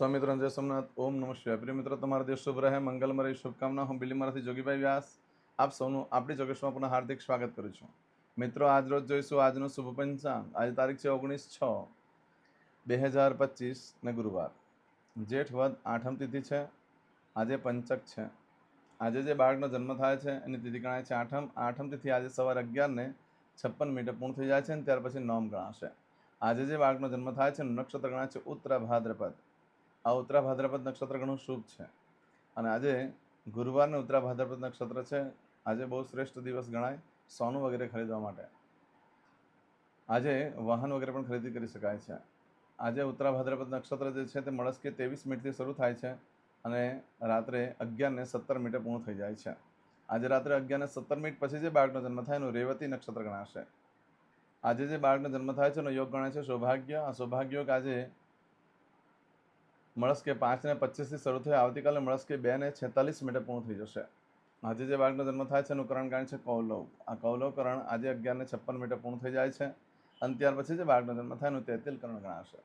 સ્વામિત્ર જય સોમનાથ. ઓમ નમઃ શિવાય. પ્રિય મિત્રો, તમારા દેશ શુભ રહે. મંગલમય રહે. શુભકામના. હું બિલીમારાથી જોગીભાઈ વ્યાસ. આપ સૌનું આપણી ચોક્કસમાં પુનઃ હાર્દિક સ્વાગત કરું છું. મિત્રો, આજ રોજ જોઈશું આજનું શુભ પંચાંગ. આજે તારીખ છે ઓગણીસ છ બે હજાર પચીસ ને ગુરુવાર. જેઠ વદ આઠમ તિથિ છે. આજે પંચક છે. આજે જે બાળકનો જન્મ થાય છે, એની તિથિ ગણાય છે આઠમ. આઠમ તિથિ આજે સવારે અગિયારને છપ્પન મિનિટે પૂર્ણ થઈ જાય છે અને ત્યાર પછી નોમ ગણાશે. આજે જે બાળકનો જન્મ થાય છે નક્ષત્ર ગણાય છે ઉત્તરા ભાદ્રપદ આ ઉત્તરા ભાદ્રપદ નક્ષત્ર ઘણું શુભ છે. અને આજે ગુરુવારને ઉત્તરા ભાદ્રપદ નક્ષત્ર છે. આજે બહુ શ્રેષ્ઠ દિવસ ગણાય સોનું વગેરે ખરીદવા માટે. આજે વાહન વગેરે પણ ખરીદી કરી શકાય છે. આજે ઉત્તરા ભાદ્રપદ નક્ષત્ર જે છે તે મળસ્કે ત્રેવીસ મિનિટથી શરૂ થાય છે અને રાત્રે અગિયારને સત્તર મિનિટે પૂર્ણ થઈ જાય છે. આજે રાત્રે અગિયારને સત્તર મિનિટ પછી જે બાળકનો જન્મ થાય એનું રેવતી નક્ષત્ર ગણાશે. આજે જે બાળકનો જન્મ થાય છે એનો યોગ ગણાય છે. સૌભાગ્ય, આ સૌભાગ્ય યોગ આજે મળસ્કે પાંચ ને પચીસથી શરૂ થઈ આવતીકાલે મળસ્કે બે ને છેતાલીસ મિનિટે પૂર્ણ થઈ જશે. આજે જે બાળકનો જન્મ થાય છે એનું કરણ ગણાય છે કૌલવ. આ કૌલવકરણ આજે અગિયારને છપ્પન મિનિટે પૂર્ણ થઈ જાય છે અને ત્યાર પછી જે બાળકનો જન્મ થાય એનું તેતિલ કરણ ગણાશે.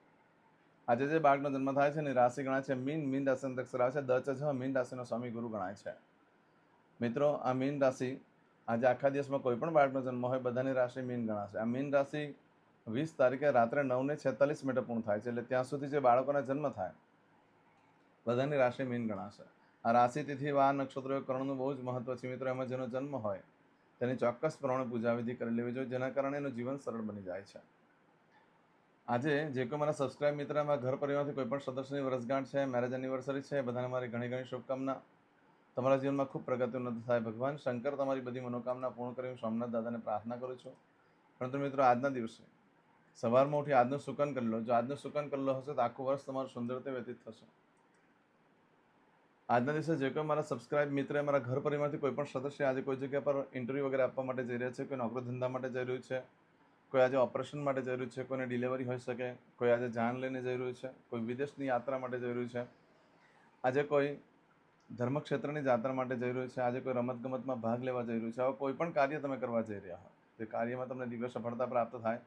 આજે જે બાળકનો જન્મ થાય છે એની રાશિ ગણાય છે મીન. મીન રાશિ અક્ષર આવે છે દચ છ મીન રાશિનો સ્વામી ગુરુ ગણાય છે. મિત્રો, આ મીન રાશિ આજે આખા દિવસમાં કોઈ પણ બાળકનો જન્મ હોય બધાની રાશિ મીન ગણાશે. આ મીન રાશિ વીસ તારીખે રાત્રે નવને છેતાલીસ મિનિટે પૂર્ણ થાય છે એટલે ત્યાં સુધી જે બાળકોના જન્મ થાય બધાની રાશિ મીન ગણાશે. આ રાશિ તિથિ, વાર, નક્ષત્રો, કરણનું બહુ જ મહત્વ છે મિત્રો. એમાં જેનો જન્મ હોય, તેની ચોક્કસ પ્રમાણે પૂજાવિધિ કરી લેવી જોઈએ, જેના કારણે એનું જીવન સરળ બની જાય છે. આજે જે કોઈ મારા સબસ્ક્રાઇબ મિત્ર એમાં ઘર પરિવારથી કોઈ પણ સદસ્યની વર્ષગાંઠ છે મેરેજ એનિવર્સરી છે, બધાને મારી ઘણી ઘણી શુભકામના. તમારા જીવનમાં ખૂબ પ્રગતિ ઉન્નત થાય. ભગવાન શંકર, તમારી બધી મનોકામના પૂર્ણ કરી હું સોમનાથ દાદાને પ્રાર્થના કરું છું. પરંતુ મિત્રો, આજના દિવસે સવારમાં ઉઠી આજનું સુકન કરી લો. જો આજનું સુકન કરેલો હશે તો આખું વર્ષ તમારું સુંદરતે વ્યતીત થશે. આજના દિવસે જે કોઈ મારા સબસ્ક્રાઇબ મિત્ર મારા ઘર પરિવારથી કોઈ પણ સદસ્ય આજે કોઈ જગ્યા પર ઇન્ટરવ્યૂ વગેરે આપવા માટે જઈ રહ્યા છે, કોઈ નોકરી ધંધા માટે જઈ રહ્યું છે, કોઈ આજે ઓપરેશન માટે જઈ રહ્યું છે, કોઈને ડિલિવરી હોઈ શકે, કોઈ આજે જાન લઈને જઈ રહ્યું છે, કોઈ વિદેશની યાત્રા માટે જઈ રહ્યું છે, આજે કોઈ ધર્મક્ષેત્રની યાત્રા માટે જઈ રહ્યું છે, આજે કોઈ રમતગમતમાં ભાગ લેવા જઈ રહ્યું છે, આવા કોઈ પણ કાર્ય તમે કરવા જઈ રહ્યા હો તે કાર્યમાં તમને દિવ્ય સફળતા પ્રાપ્ત થાય,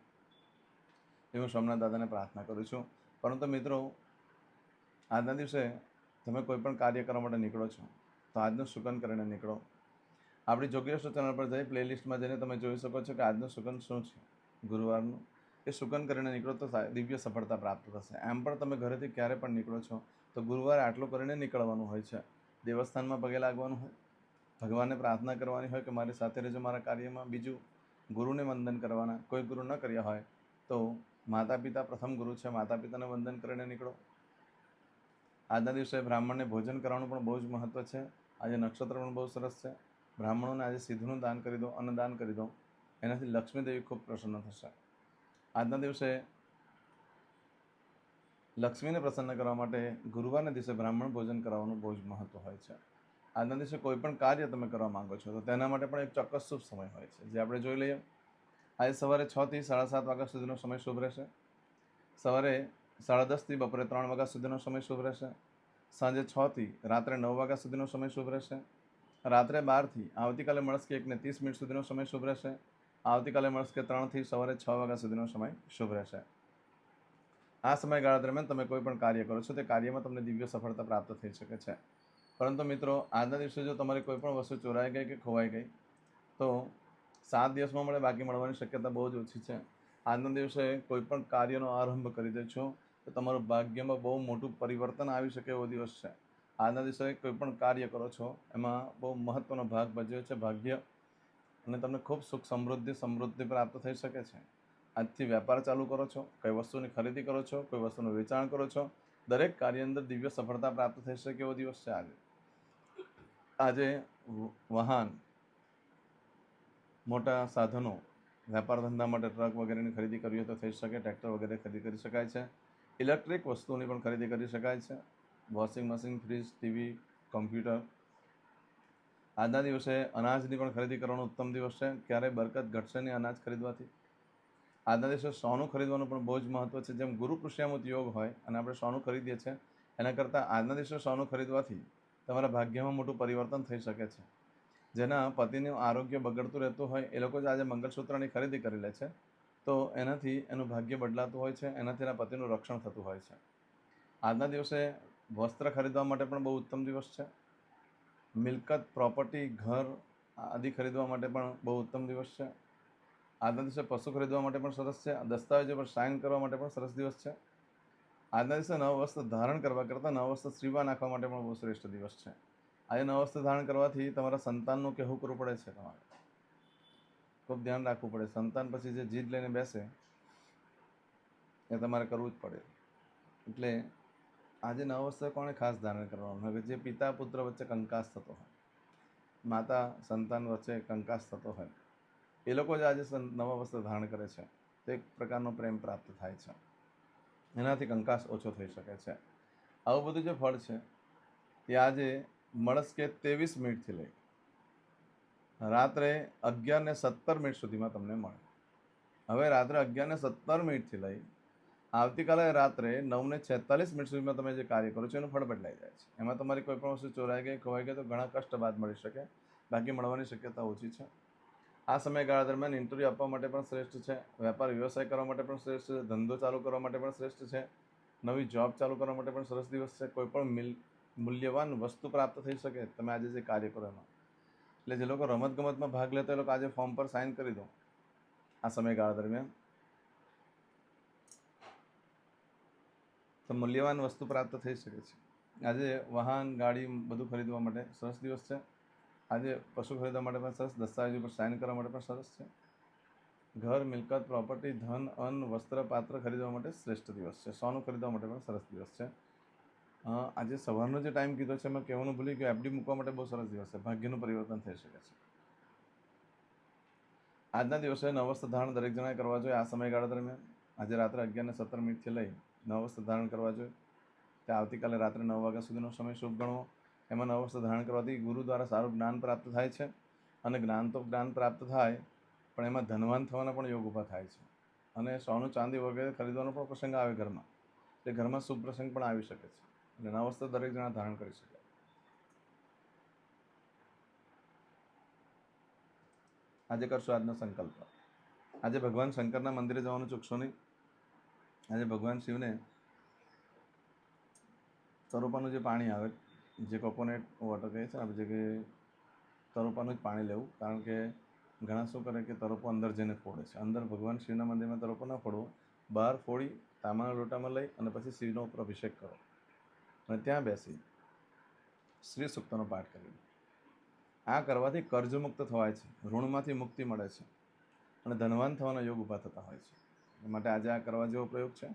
એ હું સોમનાથ દાદાને પ્રાર્થના કરું છું. પરંતુ મિત્રો, આજના દિવસે તમે કોઈ પણ કાર્ય કરવા માટે નીકળો છો, તો આજનું સુગન કરીને નીકળો. આપણી જોગેશ્વર ચેનલ પર જઈ પ્લેલિસ્ટમાં જઈને તમે જોઈ શકો છો કે આજનું સુગન શું છે. ગુરુવારનું એ સુગન કરીને નીકળો તો દિવ્ય સફળતા પ્રાપ્ત થશે. એમ પણ તમે ઘરેથી ક્યારે પણ નીકળો છો, તો ગુરુવારે આટલું કરીને નીકળવાનું હોય છે. દેવસ્થાનમાં પગે લાગવાનું હોય, ભગવાનને પ્રાર્થના કરવાની હોય કે મારી સાથે રહેજો મારા કાર્યમાં. બીજું, ગુરુને વંદન કરવાના. કોઈ ગુરુ ન કર્યા હોય, તો માતા પિતા પ્રથમ ગુરુ છે. માતા પિતાને વંદન કરીને નીકળો. આજના દિવસે બ્રાહ્મણને ભોજન કરવાનું પણ બહુ જ મહત્ત્વ છે. આજે નક્ષત્ર પણ બહુ સરસ છે. બ્રાહ્મણોને આજે સીધુનું દાન કરી દો, અન્નદાન કરી દો. એનાથી લક્ષ્મીદેવી ખૂબ પ્રસન્ન થશે. આજના દિવસે લક્ષ્મીને પ્રસન્ન કરવા માટે ગુરુવારના દિવસે બ્રાહ્મણ ભોજન કરાવવાનું બહુ જ મહત્ત્વ હોય છે. આજના દિવસે કોઈ પણ કાર્ય તમે કરવા માંગો છો, તો તેના માટે પણ એક ચોક્કસ શુભ સમય હોય છે. જે આપણે જોઈ લઈએ. આજે સવારે છથી સાડા સાત વાગ્યા સુધીનો સમય શુભ રહેશે. સવારે સાડા દસથી બપોરે ત્રણ વાગ્યા સુધીનો સમય શુભ રહેશે. સાંજે છથી રાત્રે નવ વાગ્યા સુધીનો સમય શુભ રહેશે. રાત્રે બારથી આવતીકાલે મળસ્કે એકને ત્રીસ મિનિટ સુધીનો સમય શુભ રહેશે. આવતીકાલે મળસ્કે ત્રણથી સવારે છ વાગ્યા સુધીનો સમય શુભ રહેશે. આ સમયગાળા દરમિયાન તમે કોઈ પણ કાર્ય કરો છો, તે કાર્યમાં તમને દિવ્ય સફળતા પ્રાપ્ત થઈ શકે છે. પરંતુ મિત્રો, આજના દિવસે જો તમારી કોઈ પણ વસ્તુ ચોરાઈ ગઈ કે ખોવાઈ ગઈ, તો સાત દિવસમાં મળે બાકી મળવાની શક્યતા બહુ જ ઓછી છે. આજના દિવસે કોઈ પણ કાર્યનો આરંભ કરી દે છો તો તમારું ભાગ્યમાં બહુ મોટું પરિવર્તન આવી શકે એવો દિવસ છે. આજના દિવસે કોઈ પણ કાર્ય કરો છો, એમાં બહુ મહત્ત્વનો ભાગ ભજવ્યો છે ભાગ્ય અને તમને ખૂબ સુખ સમૃદ્ધિ સમૃદ્ધિ પ્રાપ્ત થઈ શકે છે. આજથી વેપાર ચાલુ કરો છો, કઈ વસ્તુની ખરીદી કરો છો, કોઈ વસ્તુનું વેચાણ કરો છો, દરેક કાર્ય અંદર દિવ્ય સફળતા પ્રાપ્ત થઈ શકે એવો દિવસ છે આજે. આજે વાહન, મોટા સાધનો, વેપાર ધંધા માટે ટ્રક વગેરેની ખરીદી કરવી હોય તો થઈ શકે, ટ્રેક્ટર વગેરે ખરીદી કરી શકાય છે. ઇલેક્ટ્રિક વસ્તુઓની પણ ખરીદી કરી શકાય છે. Washing machine, fridge, TV, computer. આજના દિવસે અનાજની પણ ખરીદી કરવાનો ઉત્તમ દિવસ છે. ક્યારેય બરકત ઘટશે નહીં અનાજ ખરીદવાથી. આજના દિવસે સોનું ખરીદવાનું પણ બહુ જ મહત્ત્વ છે. જેમ ગુરુ પુષ્યામૃત યોગ હોય અને આપણે સોનું ખરીદીએ છીએ, એના કરતાં આજના દિવસે સોનું ખરીદવાથી તમારા ભાગ્યમાં મોટું પરિવર્તન થઈ શકે છે. જેના પતિનું આરોગ્ય બગડતું રહેતું હોય, એ લોકો જ આજે મંગળસૂત્રની ખરીદી કરી લે છે. તો એનાથી એનું ભાગ્ય બદલાતું હોય છે, એનાથી એના પતિનું રક્ષણ થતું હોય છે. આજના દિવસે વસ્ત્ર ખરીદવા માટે પણ બહુ ઉત્તમ દિવસ છે. મિલકત, પ્રોપર્ટી, ઘર આદિ ખરીદવા માટે પણ બહુ ઉત્તમ દિવસ છે. આજના દિવસે પશુ ખરીદવા માટે પણ સરસ છે. દસ્તાવેજો પર સાઇન કરવા માટે પણ સરસ દિવસ છે. આજના દિવસે નવ વસ્ત્ર ધારણ કરવા કરતાં નવ વસ્ત્ર સીવા નાખવા માટે પણ બહુ શ્રેષ્ઠ દિવસ છે. આજે નવ વસ્ત્ર ધારણ કરવાથી તમારા સંતાનનું કહેવું કરવું પડે છે તમારે. ખૂબ ધ્યાન રાખવું પડે. સંતાન પછી જે જીદ લઈને બેસે, એ તમારે કરવું જ પડે. એટલે આજે નવ વસ્ત્ર કોણે ખાસ ધારણ કરવાનું? હવે જે પિતા પુત્ર વચ્ચે કંકાસ થતો હોય, માતા સંતાન વચ્ચે કંકાસ થતો હોય, એ લોકો જ આજે નવા વસ્ત્ર ધારણ કરે છે. તો એક પ્રકારનો પ્રેમ પ્રાપ્ત થાય છે. એનાથી કંકાસ ઓછો થઈ શકે છે. આવું બધું જે ફળ છે એ આજે મળસ્કે ત્રેવીસ મિનિટથી લઈ રાત્રે અગિયારને સત્તર મિનિટ સુધીમાં તમને મળે. હવે રાત્રે અગિયારને સત્તર મિનિટથી લઈ આવતીકાલે રાત્રે નવને છેતાલીસ મિનિટ સુધીમાં તમે જે કાર્ય કરો છો, એનું ફળ બદલાઈ જાય છે. એમાં તમારી કોઈ પણ વસ્તુ ચોરાઈ ગઈ, ખોવાઈ ગઈ, તો ઘણા કષ્ટ બાદ મળી શકે. બાકી મળવાની શક્યતા ઓછી છે. આ સમયગાળા દરમિયાન ઇન્ટરવ્યૂ આપવા માટે પણ શ્રેષ્ઠ છે. વેપાર વ્યવસાય કરવા માટે પણ શ્રેષ્ઠ છે. ધંધો ચાલુ કરવા માટે પણ શ્રેષ્ઠ છે. નવી જોબ ચાલુ કરવા માટે પણ સરસ દિવસ છે. કોઈ પણ મિલ, મૂલ્યવાન વસ્તુ પ્રાપ્ત થઈ શકે, તમે આજે જે કાર્ય કરો એમાં. એટલે જે લોકો રમતગમતમાં ભાગ લેતા એ લોકો આજે ફોર્મ પર સાઇન કરી દો આ સમયગાળા દરમિયાન. તો મૂલ્યવાન વસ્તુ પ્રાપ્ત થઈ શકે છે. આજે વાહન, ગાડી બધું ખરીદવા માટે સરસ દિવસ છે. આજે પશુ ખરીદવા માટે પણ સરસ, દસ્તાવેજો પર સાઇન કરવા માટે પણ સરસ છે. ઘર, મિલકત પ્રોપર્ટી ધન, અન્ન, વસ્ત્ર, પાત્ર ખરીદવા માટે શ્રેષ્ઠ દિવસ છે. સોનું ખરીદવા માટે પણ સરસ દિવસ છે. આજે સવારનો જે ટાઈમ કીધો છે એમાં કહેવાનું ભૂલી ગયો. એફડી મૂકવા માટે બહુ સરસ દિવસ છે. ભાગ્યનું પરિવર્તન થઈ શકે છે. આજના દિવસે નવસ્થ ધારણ દરેક જણાએ કરવા જોઈએ આ સમયગાળા દરમિયાન. આજે રાત્રે અગિયાર ને સત્તર મિનિટથી લઈ નવસ્થ ધારણ કરવા જોઈએ. તે આવતીકાલે રાત્રે નવ વાગ્યા સુધીનો સમય શુભ ગણવો. એમાં નવસ્થ ધારણ કરવાથી ગુરુ દ્વારા સારું જ્ઞાન પ્રાપ્ત થાય છે અને જ્ઞાન તો જ્ઞાન પ્રાપ્ત થાય, પણ એમાં ધનવાન થવાના પણ યોગ ઊભા થાય છે. અને સોનું ચાંદી વગેરે ખરીદવાનો પણ પ્રસંગ આવે ઘરમાં. એટલે ઘરમાં શુભ પ્રસંગ પણ આવી શકે છે. એટલે નવસ્ત્ર દરેક જણા ધારણ કરી શકે. આજે કરશો આજનો સંકલ્પ. આજે ભગવાન શંકરના મંદિરે જવાનું ચૂકશો નહીં. આજે ભગવાન શિવને તરોપાનું જે પાણી આવે, જે કોકોનટ વોટર કહે છે, આ જે કે તરોપાનું જ પાણી લેવું. કારણ કે ઘણા શું કરે કે તરોપો અંદર જઈને ફોડે છે. અંદર ભગવાન શિવના મંદિરમાં તરોપો ન ફોડવો. બહાર ફોડી, તાંબાના લોટામાં લઈ અને પછી શિવનો ઉપર અભિષેક કરો. અને ત્યાં બેસી શ્રી સૂક્તનો પાઠ કર્યો. આ કરવાથી કર્જમુક્ત થવાય છે, ઋણમાંથી મુક્તિ મળે છે અને ધનવાન થવાના યોગ ઊભા થતા હોય છે. માટે આજે આ કરવા જેવો પ્રયોગ છે.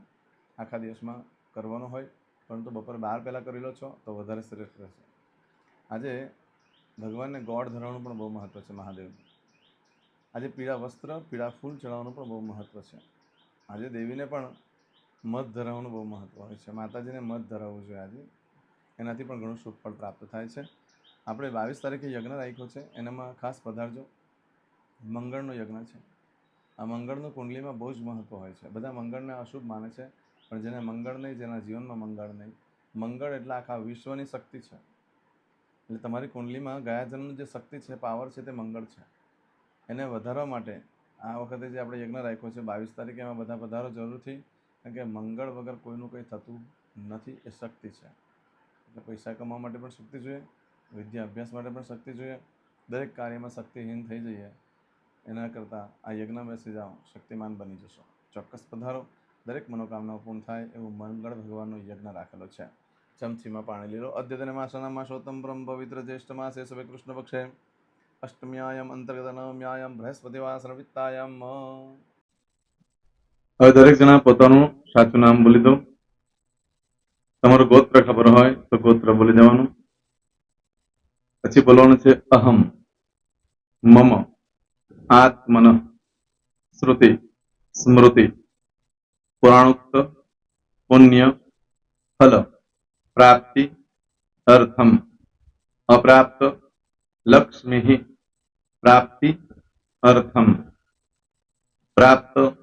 આખા દિવસમાં કરવાનો હોય, પરંતુ બપોર બાર પહેલાં કરી લો છો તો વધારે શ્રેષ્ઠ રહેશે. આજે ભગવાનને ગોળ ધરાવવાનું પણ બહુ મહત્ત્વ છે મહાદેવનું આજે પીળા વસ્ત્ર, પીળા ફૂલ ચડાવવાનું પણ બહુ મહત્ત્વ છે. આજે દેવીને પણ મધ ધરાવવાનું બહુ મહત્ત્વ હોય છે. માતાજીને મધ ધરાવવું જોઈએ આજે. એનાથી પણ ઘણું શુભ ફળ પ્રાપ્ત થાય છે. આપણે બાવીસ તારીખે યજ્ઞ રાખ્યો છે. એનામાં ખાસ પધારજો મંગળનો યજ્ઞ છે. આ મંગળનું કુંડલીમાં બહુ જ મહત્ત્વ હોય છે. બધા મંગળને અશુભ માને છે, પણ જેને મંગળ નહીં, જેના જીવનમાં મંગળ નહીં. મંગળ એટલે આખા વિશ્વની શક્તિ છે. એટલે તમારી કુંડલીમાં ગયા જન્મની જે શક્તિ છે, પાવર છે, તે મંગળ છે. એને વધારવા માટે આ વખતે જે આપણે યજ્ઞ રાખ્યો છે, બાવીસ તારીખે એમાં બધા પધારો જરૂરથી કારણ કે મંગળ વગર કોઈનું કંઈ થતું નથી એ શક્તિ છે. એટલે પૈસા કમાવા માટે પણ શક્તિ જોઈએ, વિદ્યા અભ્યાસ માટે પણ શક્તિ જોઈએ, દરેક કાર્યમાં શક્તિહીન થઈ જઈએ, એના કરતાં આ યજ્ઞ બેસી જાઓ, શક્તિમાન બની જશો. ચોક્કસ પધારો. દરેક મનોકામનાઓ પૂર્ણ થાય એવું મંગળ ભગવાનનો યજ્ઞ રાખેલો છે. ચમચીમાં પાણી લીલો. અદ્યતન માસના માસોત્તમ બ્રહ્મ પવિત્ર જ્યેષ્ઠ માસે સવે કૃષ્ણ પક્ષે. અષ્ટમ્યાયમ અંતર્ગત નવમ્યાયમ બૃહસ્પતિવાસરવિત્તાયમ. હવે દરેક જણા પોતાનું સાચું નામ બોલી દો. તમારું ગોત્ર ખબર હોય તો ગોત્ર બોલી દેવાનું. પછી બોલવાનું છે અહમ, મમ, આત્મન, શ્રુતિ, સ્મૃતિ, પુરાણોક્ત, પુણ્ય, ફલ, પ્રાપ્તિ, અર્થમ, અપ્રાપ્ત, લક્ષ્મી, પ્રાપ્તિ, અર્થમ, પ્રાપ્ત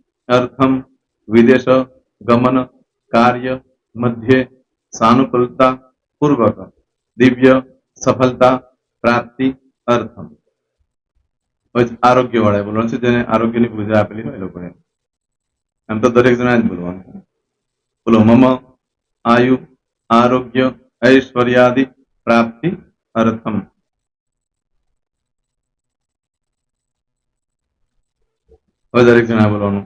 અર્થમ વિદેશ ગમન કાર્ય મધ્યે સાનુકૂલતા પૂર્વક દિવ્ય સફળતા પ્રાપ્તિ અર્થમ હવે આરોગ્ય વાળા બોલવાનું છે જેને આરોગ્યની પૂજા આપેલી હોય એ લોકોએ એમ તો દરેક જણા જ બોલવાનું છે બોલો મમ આયુ આરોગ્ય ઐશ્વર્યાદિ પ્રાપ્તિ અર્થમ હવે દરેક જણા બોલવાનું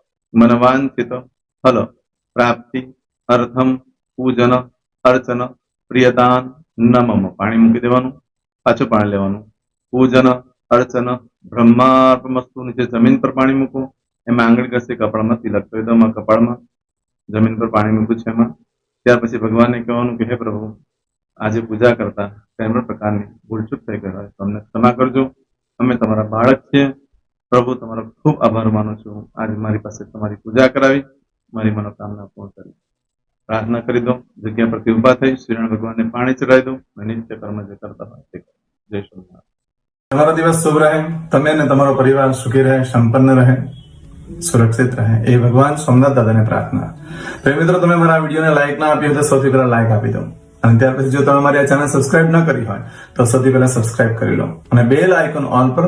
મનવાંચિત ફલ પ્રાપ્તિ અર્થમ પૂજન અર્ચન પ્રિયદાન નમમ પાણી મૂકી દેવાનું પાછું પાણી લેવાનું પૂજન અર્ચન બ્રહ્માર્પમસ્તુ નીચે જમીન પર પાણી મૂકો એમાં આંગળી કરશે કપાળમાં તિલક કરી દો કપાળમાં જમીન પર પાણી મૂકું છે એમાં ત્યાર પછી ભગવાનને કહેવાનું કે હે પ્રભુ આજે પૂજા કરતા કંઈ પ્રકારની ભૂલચૂક થઈ ગઈ હોય તમને ક્ષમા કરજો અમે તમારા બાળક છીએ પ્રભુ, તમારો ખૂબ આભાર માનું છું. આજે મારી પાસે તમારી પૂજા કરાવી, મારી મનોકામના પૂર્ણ કરી. પ્રાર્થના કરી દો જગ્યા પરથી ઊભા થઈ શ્રીરણ ભગવાનને પાણી ચડાવી દો અને નિત્ય કર્મ જે કરતા હોય જય શ્રી તમારો દિવસ શુભ રહે, તમે અને તમારો પરિવાર સુખી રહે, સંપન્ન રહે, સુરક્ષિત રહે. એ ભગવાન સોમનાથ દાદાને પ્રાર્થના. તો મિત્રો, તમે મારા વિડીયોને લાઈક ના આપી હોય તો સૌથી પહેલા લાઈક આપી દો. અને ત્યાર પછી જો તમે મારી આ ચેનલ સબસ્ક્રાઇબ ન કરી હોય, તો સૌથી પહેલા સબસ્ક્રાઇબ કરી લો. અને બેલ આઇકોન ઓન પર